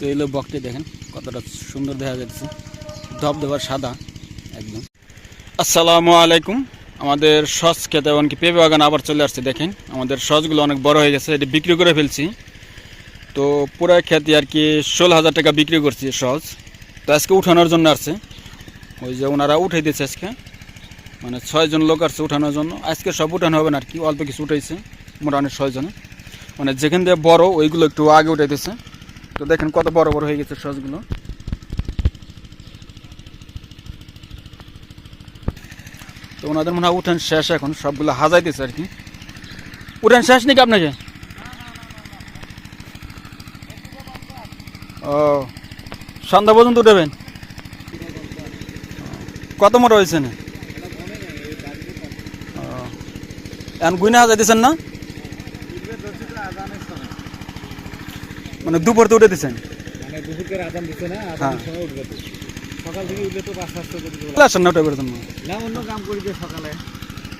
তো এলো বকটি দেখেন, কতটা সুন্দর দেখা যাচ্ছে। ধপ সাদা, একদম। আসসালামু আলাইকুম। আমাদের সস খেতে এমনকি পেঁপে বাগান আবার চলে আসছে, দেখেন। আমাদের সসগুলো অনেক বড় হয়ে গেছে, এটি বিক্রি করে ফেলছি। তো পুরো খেতে আর কি ষোলো হাজার টাকা বিক্রি করছি সস। তো আজকে উঠানোর জন্য আসছে। ওই যে ওনারা উঠাই দিয়েছে আজকে। মানে ছয়জন লোক আসছে উঠানোর জন্য। আজকে সব উঠানো হবে না আর কি, অল্প কিছু উঠেছে মোটামুটি ছয়জনে মানে যেখান দিয়ে বড়, ওইগুলো একটু আগে উঠাইতেছে তো দেখেন কত বড় বড় হয়ে গেছে সসগুলো। তো ওনাদের মনে হয় উঠান শেষ এখন, সবগুলো হাজাইতেছে আর কি। উঠান শেষ নাকি আপনাকে? ও, সন্ধ্যা পর্যন্ত উঠাবেন? কত মোটা হয়েছে না এখন গুইনা হাজাইতেছেন না? মানে দুপুরতে উঠে দিচ্ছেন? মানে দুপুরকে আদান দিচ্ছে না হ্যাঁ। সময় উঠবে তো। সকাল থেকে উঠলে তো পাঁচ সাতটা করে চলে আসেন না ওটা করে জন্য না অন্য কাম করি যে সকালে।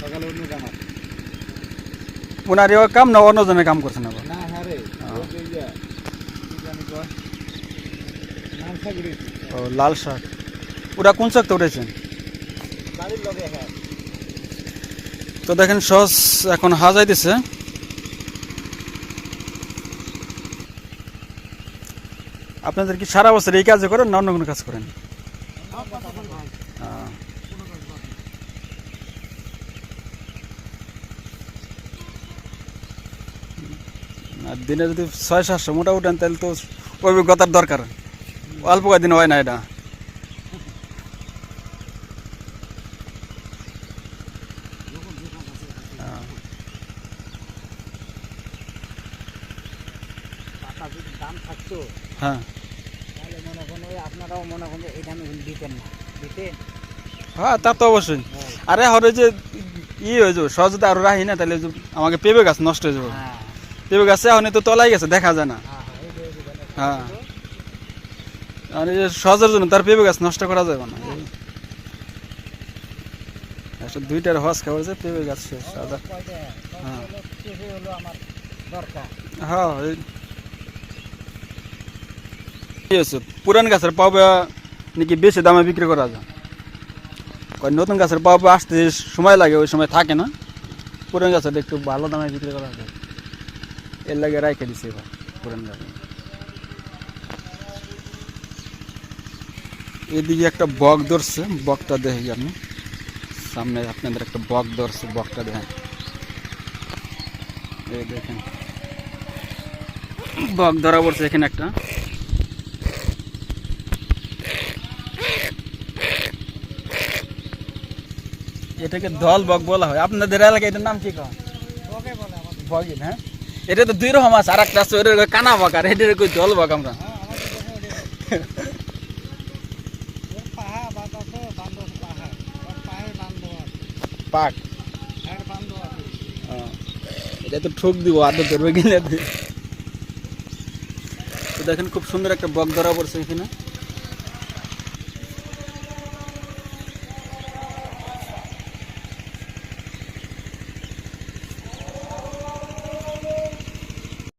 সকালে অন্য কাম আছে। ওনার কাম না অন্য জনের কাম করছেন আবার? না হ্যাঁ রে ও। লাল শাক। ওটা কোন শাকটা উঠেছেন বাড়ির লগে হ্যাঁ। তো দেখেন সস এখন হাজাই দিছে। আপনাদের কি সারা বছর এই কাজে করেন না অন্য কোনো কাজ করেন? দিনে যদি ছয়, সাতশো মোটা উঠেন, তাহলে তো অভিজ্ঞতার দরকার। অল্প কয়েকদিন হয় না এটা। দাম থাকতো হ্যাঁ। তাহলে মনে করেন আপনারাও মনে করেন এই দামে দিতেন না। দিতেন? হ্যাঁ তা তো অবশ্যই। হ্যাঁ। আরে হরে যে ই হয়ে যাবে সহজ যদি আরও রাহি না তাহলে আমাকে পেঁপে গাছ নষ্ট হয়ে যাবে। হ্যাঁ। পেঁপে গাছে এখন তো তলাই গেছে দেখা যায় না। হ্যাঁ হ্যাঁ। হ্যাঁ। আর এই সহজের জন্য তার পেঁপে গাছ নষ্ট করা যাবে না। একটা দুইটার হস খাবার যে পেঁপে গাছ শেষ? হ্যাঁ। হ্যাঁ। হয়েছে পুরান গাছের পাওয়া নাকি বেশি দামে বিক্রি করা যায়? নতুন গাছের পাওয়া আসতে সময় লাগে, ওই সময় থাকে না। পুরান গাছের একটু ভালো দামে বিক্রি করা যায়। এর লাগে রাইখে দিছে এবার পুরান গাছ। এদিকে একটা বক ধরছে, বকটা দেখি আপনি সামনে আপনাদের একটা বক ধরছে, বকটা দেখেন। এই দেখেন। বক ধরা পড়ছে এখানে একটা। এটাকে দল বক বলা হয়। আপনাদের এলাকায় এটার নাম কি ওকে বগিন হ্যাঁ? এটা তো দুই রকম আছে আর একটা আছে ওটা কানা বক আর এটা কই দল বক আমরা। হ্যাঁ পাক। হ্যাঁ। এটা তো ঠুক দিব ধরবে গেলে তো দেখেন খুব সুন্দর একটা বক ধরা পড়ছে এখানে।